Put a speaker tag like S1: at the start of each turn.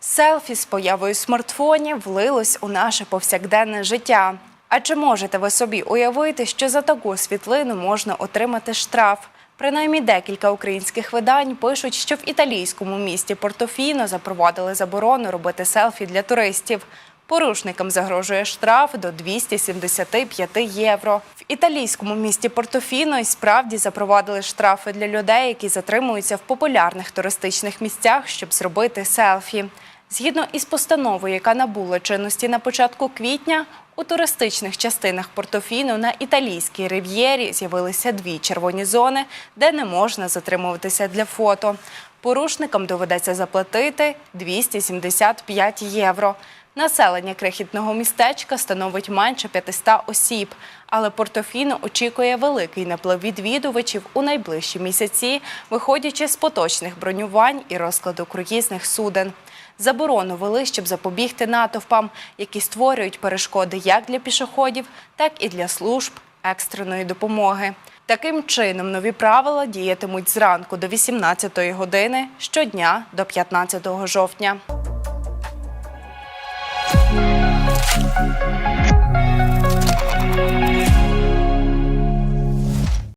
S1: Селфі з появою смартфонів влилось у наше повсякденне життя. А чи можете ви собі уявити, що за таку світлину можна отримати штраф? Принаймні декілька українських видань пишуть, що в італійському місті Портофіно запровадили заборону робити селфі для туристів. Порушникам загрожує штраф до 275 євро. В італійському місті Портофіно і справді запровадили штрафи для людей, які затримуються в популярних туристичних місцях, щоб зробити селфі. Згідно із постановою, яка набула чинності на початку квітня, у туристичних частинах Портофіно на італійській рив'єрі з'явилися дві червоні зони, де не можна затримуватися для фото. Порушникам доведеться заплатити 275 євро. Населення крихітного містечка становить менше 500 осіб, але Портофіно очікує великий наплив відвідувачів у найближчі місяці, виходячи з поточних бронювань і розкладу круїзних суден. Заборону вели, щоб запобігти натовпам, які створюють перешкоди як для пішоходів, так і для служб екстреної допомоги. Таким чином, нові правила діятимуть зранку до 18 години щодня до 15 жовтня.